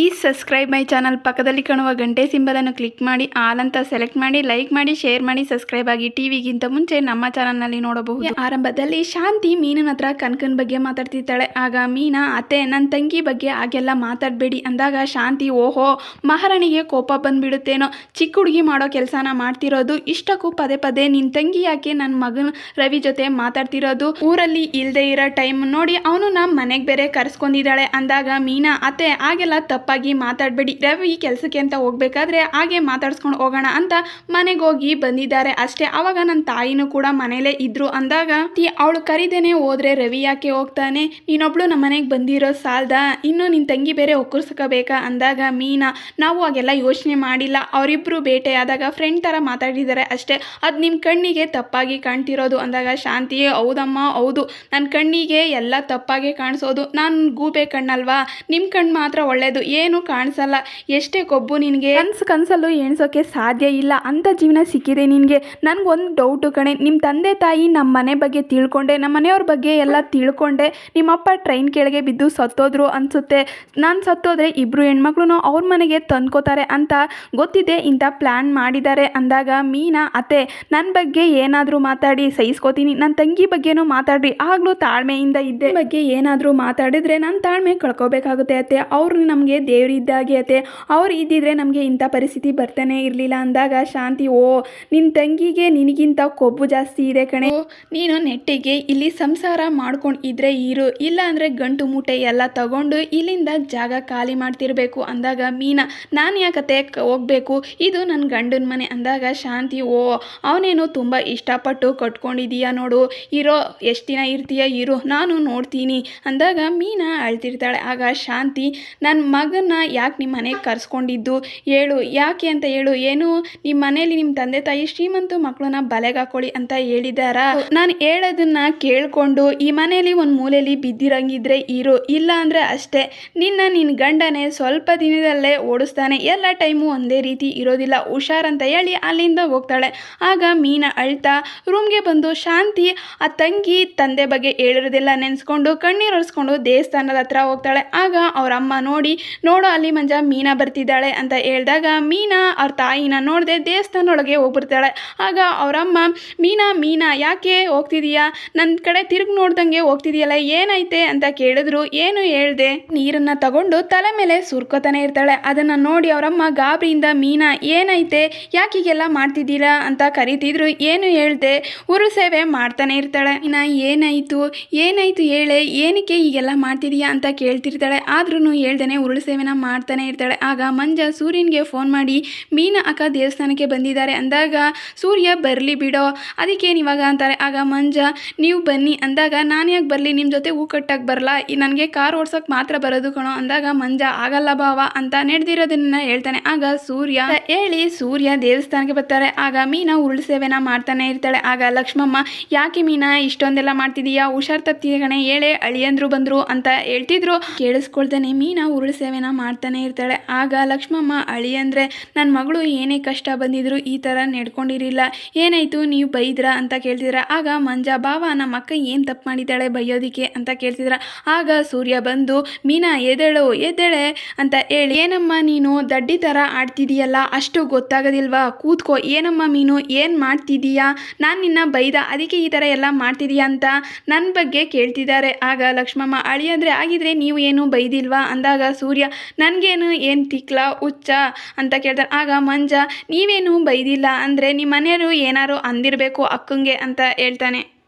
ಈ subscribe my channel ಪಕ್ಕದಲ್ಲಿ ಕಾಣುವ ಗಂಟೆ ಸಿಂಬಲನ್ನು ಕ್ಲಿಕ್ ಮಾಡಿ, ಆಲ್ ಅಂತ ಸೆಲೆಕ್ಟ್ ಮಾಡಿ, ಲೈಕ್ ಮಾಡಿ, ಶೇರ್ ಮಾಡಿ, ಸಬ್ಸ್ಕ್ರೈಬ್ ಆಗಿ ಟಿವಿಗಿಂತ ಮುಂಚೆ ನಮ್ಮ ಚಾನಲ್ನಲ್ಲಿ ನೋಡಬಹುದು. ಆರಂಭದಲ್ಲಿ ಶಾಂತಿ ಮೀನನ ಹತ್ರ ಕನಕನ ಬಗ್ಗೆ ಮಾತಾಡ್ತಿರ್ತಾಳೆ. ಆಗ ಮೀನಾ, ಅತ್ತೆ ನನ್ನ ತಂಗಿ ಬಗ್ಗೆ ಹಾಗೆಲ್ಲ ಮಾತಾಡಬೇಡಿ ಅಂದಾಗ ಶಾಂತಿ, ಓಹೋ, ಮಹಾರಾಣಿಗೆ ಕೋಪ ಬಂದ್ಬಿಡುತ್ತೇನೋ. ಚಿಕ್ಕ ಹುಡುಗಿ ಮಾಡೋ ಕೆಲಸನ ಮಾಡ್ತಿರೋದು, ಇಷ್ಟಕ್ಕೂ ಪದೇ ಪದೇ ನಿನ್ನ ತಂಗಿ ಯಾಕೆ ನನ್ನ ಮಗನ ರವಿ ಜೊತೆ ಮಾತಾಡ್ತಿರೋದು? ಊರಲ್ಲಿ ಇಲ್ಲದೆ ಇರೋ ಟೈಮ್ ನೋಡಿ ಅವನು ನಮ್ಮ ಮನೆಗೆ ಬೇರೆ ಕರೆಸ್ಕೊಂಡಿದ್ದಾಳೆ ಅಂದಾಗ ಮೀನಾ, ಅತ್ತೆ, ಹಾಗೆಲ್ಲ ತಪ್ಪಾಗಿ ಮಾತಾಡಬೇಡಿ. ರವಿ ಕೆಲಸಕ್ಕೆ ಅಂತ ಹೋಗ್ಬೇಕಾದ್ರೆ ಹಾಗೆ ಮಾತಾಡ್ಸ್ಕೊಂಡು ಹೋಗೋಣ ಅಂತ ಮನೆಗೆ ಹೋಗಿ ಬಂದಿದ್ದಾರೆ ಅಷ್ಟೇ. ಅವಾಗ ನನ್ನ ತಾಯಿನೂ ಕೂಡ ಮನೇಲೇ ಇದ್ರು. ಅಂದಾಗ ಅವಳು ಕರಿದೇನೆ ಹೋದ್ರೆ ರವಿ ಯಾಕೆ ಹೋಗ್ತಾನೆ? ನೀನೊಬ್ಳು ನಮ್ಮ ಮನೆಗೆ ಬಂದಿರೋ ಸಾಲ್ದ? ಇನ್ನು ನಿನ್ನ ತಂಗಿ ಬೇರೆ ಒಕ್ಕರ್ಸ್ಕೋಬೇಕಾ? ಅಂದಾಗ, ಮೀನಾ, ನಾವು ಹಾಗೆಲ್ಲ ಯೋಚನೆ ಮಾಡಿಲ್ಲ. ಅವರಿಬ್ರು ಬೇಟೆಯಾದಾಗ ಫ್ರೆಂಡ್ ಥರ ಮಾತಾಡಿದ್ದಾರೆ ಅಷ್ಟೇ. ಅದು ನಿಮ್ಮ ಕಣ್ಣಿಗೆ ತಪ್ಪಾಗಿ ಕಾಣ್ತಿರೋದು. ಅಂದಾಗ ಶಾಂತಿ ಹೌದಮ್ಮ, ಹೌದು. ನನ್ನ ಕಣ್ಣಿಗೆ ಎಲ್ಲ ತಪ್ಪಾಗಿ ಕಾಣಿಸೋದು. ನಾನು ಗೂಬೆ ಕಣ್ಣಲ್ವಾ? ನಿಮ್ಮ ಕಣ್ಣು ಮಾತ್ರ ಒಳ್ಳೇದು. ಏನು ಕಾಣಿಸಲ್ಲ. ಎಷ್ಟೇ ಕೊಬ್ಬು ನಿನಗೆ. ಕನ್ಸು ಕನಸಲ್ಲೂ ಎಣಿಸೋಕೆ ಸಾಧ್ಯ ಇಲ್ಲ. ಅಂಥ ಜೀವನ ಸಿಕ್ಕಿದೆ ನಿನಗೆ. ನನಗೊಂದು ಡೌಟು ಕಣೆ. ನಿಮ್ಮ ತಂದೆ ತಾಯಿ ನಮ್ಮ ಮನೆ ಬಗ್ಗೆ ತಿಳ್ಕೊಂಡೆ ನಮ್ಮ ಮನೆಯವ್ರ ಬಗ್ಗೆ ಎಲ್ಲ ತಿಳ್ಕೊಂಡೆ. ನಿಮ್ಮಪ್ಪ ಟ್ರೈನ್ ಕೆಳಗೆ ಬಿದ್ದು ಸತ್ತೋದ್ರು ಅನಿಸುತ್ತೆ. ನಾನು ಸತ್ತೋದ್ರೆ ಇಬ್ಬರು ಹೆಣ್ಮಕ್ಳು ಅವ್ರ ಮನೆಗೆ ತಂದ್ಕೋತಾರೆ ಅಂತ ಗೊತ್ತಿದೆ. ಇಂಥ ಪ್ಲ್ಯಾನ್ ಮಾಡಿದ್ದಾರೆ ಅಂದಾಗ ಮೀನಾ, ಅತ್ತೆ ನನ್ನ ಬಗ್ಗೆ ಏನಾದರೂ ಮಾತಾಡಿ, ಸಹಿಸ್ಕೋತೀನಿ. ನನ್ನ ತಂಗಿ ಬಗ್ಗೆನೂ ಮಾತಾಡ್ರಿ. ಆಗಲೂ ತಾಳ್ಮೆಯಿಂದ ಇದ್ದೆ. ಬಗ್ಗೆ ಏನಾದರೂ ಮಾತಾಡಿದ್ರೆ ನಾನು ತಾಳ್ಮೆ ಕಳ್ಕೊಬೇಕಾಗುತ್ತೆ ಅತ್ತೆ. ಅವರು ನಮಗೆ ದೇವರಿದ್ದಾಗೆ ಅತ್ತೆ. ಅವ್ರು ಇದ್ದಿದ್ರೆ ನಮಗೆ ಇಂಥ ಪರಿಸ್ಥಿತಿ ಬರ್ತಾನೆ ಇರಲಿಲ್ಲ ಅಂದಾಗ ಶಾಂತಿ, ಓ ನಿನ್ನ ತಂಗಿಗೆ ನಿನಗಿಂತ ಕೊಬ್ಬು ಜಾಸ್ತಿ ಇದೆ ಕಣೆ. ನೀನು ನೆಟ್ಟಿಗೆ ಇಲ್ಲಿ ಸಂಸಾರ ಮಾಡ್ಕೊಂಡು ಇದ್ರೆ ಇರು. ಇಲ್ಲ ಅಂದರೆ ಗಂಟು ಮೂಟೆ ಎಲ್ಲ ತಗೊಂಡು ಇಲ್ಲಿಂದ ಜಾಗ ಖಾಲಿ ಮಾಡ್ತಿರ್ಬೇಕು ಅಂದಾಗ, ಮೀನಾ, ನಾನು ಯಾಕತ್ತೆ ಹೋಗ್ಬೇಕು? ಇದು ನನ್ನ ಗಂಡನ ಮನೆ ಅಂದಾಗ ಶಾಂತಿ, ಓ, ಅವನೇನು ತುಂಬ ಇಷ್ಟಪಟ್ಟು ಕಟ್ಕೊಂಡಿದೀಯಾ ನೋಡು. ಇರೋ, ಎಷ್ಟು ದಿನ ಇರ್ತೀಯ ಇರು. ನಾನು ನೋಡ್ತೀನಿ ಅಂದಾಗ ಮೀನಾ ಅಳ್ತಿರ್ತಾಳೆ. ಆಗ ಶಾಂತಿ ನನ್ನ ಮಗನ ಯಾಕೆ ನಿಮ್ಮ ಮನೆಗೆ ಕರ್ಸ್ಕೊಂಡಿದ್ದು? ಹೇಳು, ಯಾಕೆ ಅಂತ ಹೇಳು. ಏನು ನಿಮ್ಮ ಮನೇಲಿ ನಿಮ್ಮ ತಂದೆ ತಾಯಿ ಶ್ರೀಮಂತ ಮಕ್ಕಳನ್ನ ಬಲೆಗೆ ಹಾಕೊಳ್ಳಿ ಅಂತ ಹೇಳಿದಾರ? ನಾನು ಹೇಳೋದನ್ನ ಕೇಳಿಕೊಂಡು ಈ ಮನೆಯಲ್ಲಿ ಒಂದು ಮೂಲೆಯಲ್ಲಿ ಬಿದ್ದಿರಂಗಿದ್ರೆ ಇರು. ಇಲ್ಲ ಅಂದರೆ ಅಷ್ಟೇ. ನಿನ್ನ ನಿನ್ನ ಗಂಡನೇ ಸ್ವಲ್ಪ ದಿನದಲ್ಲೇ ಓಡಿಸ್ತಾನೆ. ಎಲ್ಲ ಟೈಮು ಒಂದೇ ರೀತಿ ಇರೋದಿಲ್ಲ. ಹುಷಾರಂತ ಹೇಳಿ ಅಲ್ಲಿಂದ ಹೋಗ್ತಾಳೆ. ಆಗ ಮೀನಾ ಅಳ್ತಾ, ರೂಮ್ಗೆ ಬಂದು ಶಾಂತಿ, ಆ ತಂಗಿ ತಂದೆ ಬಗ್ಗೆ ಹೇಳಿರೋದೆಲ್ಲ ನೆನೆಸ್ಕೊಂಡು, ಕಣ್ಣೀರು ಒರೆಸ್ಕೊಂಡು ದೇವಸ್ಥಾನದ ಹತ್ರ ಹೋಗ್ತಾಳೆ. ಆಗ ಅವರಮ್ಮ ನೋಡಿ ನೋಡು ಅಲ್ಲಿ ಮಂಜ ಮೀನಾ ಬರ್ತಿದ್ದಾಳೆ ಅಂತ ಹೇಳಿದಾಗ ಮೀನಾ ಅವ್ರ ತಾಯಿನ ನೋಡದೆ ದೇವಸ್ಥಾನದೊಳಗೆ ಹೋಗ್ಬಿಡ್ತಾಳೆ. ಆಗ ಅವರಮ್ಮ, ಮೀನಾ ಮೀನಾ, ಯಾಕೆ ಹೋಗ್ತಿದೀಯಾ? ನನ್ನ ಕಡೆ ತಿರುಗಿ ನೋಡ್ದಂಗೆ ಹೋಗ್ತಿದೆಯಲ್ಲ ಏನೈತೆ ಅಂತ ಕೇಳಿದ್ರು. ಏನು ಹೇಳ್ದೆ? ನೀರನ್ನ ತಗೊಂಡು ತಲೆ ಮೇಲೆ ಸುರ್ಕೋತಾನೆ ಇರ್ತಾಳೆ. ಅದನ್ನ ನೋಡಿ ಅವರಮ್ಮ ಗಾಬರಿಯಿಂದ, ಮೀನಾ ಏನೈತೆ ಯಾಕೀಗೆಲ್ಲ ಮಾಡ್ತಿದ್ದೀರಾ? ಅಂತ ಕರಿತಿದ್ರು. ಏನು ಹೇಳ್ದೆ? ಉರು ಸೇವೆ ಮಾಡ್ತಾನೆ ಇರ್ತಾಳೆ. ಇನ್ನ ಏನಾಯಿತು? ಏನಾಯ್ತು ಹೇಳೆ? ಏನಕ್ಕೆ ಈಗೆಲ್ಲ ಮಾಡ್ತಿದೀಯಾ? ಅಂತ ಕೇಳ್ತಿರ್ತಾಳೆ. ಆದ್ರೂ ಹೇಳ್ದೇನೆ, ಉರುಳು ಸೇವೆನ ಮಾಡ್ತಾನೆ ಇರ್ತಾಳೆ. ಆಗ ಮಂಜ ಸೂರ್ಯನಿಗೆ ಫೋನ್ ಮಾಡಿ, ಮೀನಾ ಅಕ್ಕ ದೇವಸ್ಥಾನಕ್ಕೆ ಬಂದಿದ್ದಾರೆ. ಅಂದಾಗ ಸೂರ್ಯ, ಬರಲಿ ಬಿಡೋ. ಅದಕ್ಕೇನು ಇವಾಗ? ಅಂತಾರೆ. ಆಗ ಮಂಜ, ನೀವು ಬನ್ನಿ. ಅಂದಾಗ, ನಾನು ಯಾಕೆ ಬರಲಿ? ನಿಮ್ಮ ಜೊತೆ ಹೂ ಕಟ್ಟಕ್ಕೆ ಬರಲ್ಲ ನನಗೆ ಕಾರ್ ಓಡ್ಸೋಕೆ ಮಾತ್ರ ಬರೋದು ಕಣೋ. ಅಂದಾಗ ಮಂಜ, ಆಗಲ್ಲ ಭಾವ ಅಂತ ನಡೆದಿರೋದನ್ನ ಹೇಳ್ತಾನೆ. ಆಗ ಸೂರ್ಯ, ಹೇಳಿ, ಸೂರ್ಯ ದೇವಸ್ಥಾನಕ್ಕೆ ಬರ್ತಾರೆ. ಆಗ ಮೀನಾ ಉರುಳು ಸೇವೆನ ಮಾಡ್ತಾನೆ ಇರ್ತಾಳೆ. ಆಗ ಲಕ್ಷ್ಮಮ್ಮ, ಯಾಕೆ ಮೀನಾ ಇಷ್ಟೊಂದೆಲ್ಲ ಮಾಡ್ತಿದೀಯಾ? ಹುಷಾರ್ ತಪ್ತಿದೆ ಕಣೆ. ಹೇಳೆ ಅಳಿಯಂದ್ರು ಬಂದ್ರು ಅಂತ ಹೇಳ್ತಿದ್ರು. ಕೇಳಿಸ್ಕೊಳ್ತಾನೆ ಮೀನಾ ಉರುಳು ಸೇವೆನ ಮಾಡ್ತಾನೆ ಇರ್ತಾಳೆ. ಆಗ ಲಕ್ಷ್ಮಮ್ಮ ಅಳಿ ಅಂದ್ರೆ ನನ್ನ ಮಗಳು ಏನೇ ಕಷ್ಟ ಬಂದಿದ್ರು ಈ ಥರ ನಡ್ಕೊಂಡಿರಿಲ್ಲ. ಏನಾಯಿತು? ನೀವು ಬೈದ್ರಾ? ಅಂತ ಕೇಳ್ತಿದ್ರ. ಆಗ ಮಂಜ, ಬಾವ, ನಮ್ಮ ಅಕ್ಕ ಏನು ತಪ್ಪು ಮಾಡಿದ್ದಾಳೆ ಬೈಯೋದಿಕ್ಕೆ? ಅಂತ ಕೇಳ್ತಿದ್ರ. ಆಗ ಸೂರ್ಯ ಬಂದು, ಮೀನಾ ಎದೆಳು ಎದ್ದೇಳೆ ಅಂತ ಹೇಳಿ, ಏನಮ್ಮ ನೀನು ದಡ್ಡಿ ಥರ ಆಡ್ತಿದೀಯಲ್ಲ, ಅಷ್ಟು ಗೊತ್ತಾಗೋದಿಲ್ವಾ? ಕೂತ್ಕೋ. ಏನಮ್ಮ ಮೀನು, ಏನು ಮಾಡ್ತಿದೀಯಾ? ನಾನು ನಿನ್ನ ಬೈದ, ಅದಕ್ಕೆ ಈ ಥರ ಎಲ್ಲ ಮಾಡ್ತಿದೀಯಾ ಅಂತ ನನ್ನ ಬಗ್ಗೆ ಕೇಳ್ತಿದ್ದಾರೆ. ಆಗ ಲಕ್ಷ್ಮಮ್ಮ ಅಳಿ ಅಳಿಯಂದ್ರೆ ಆಗಿದ್ರೆ ನೀವು ಏನು ಬೈದಿಲ್ವಾ? ಅಂದಾಗ ಸೂರ್ಯ ನನಗೇನು ಏನು ತಿಕ್ಲ, ಹುಚ್ಚ ಅಂತ ಕೇಳ್ತಾರೆ. ಆಗ ಮಂಜ, ನೀವೇನು ಬೈದಿಲ್ಲ ಅಂದರೆ ನಿಮ್ಮ ಮನೆಯವರು ಏನಾರು ಅಂದಿರಬೇಕು ಅಕ್ಕಂಗೆ ಅಂತ ಹೇಳ್ತಾನೆ.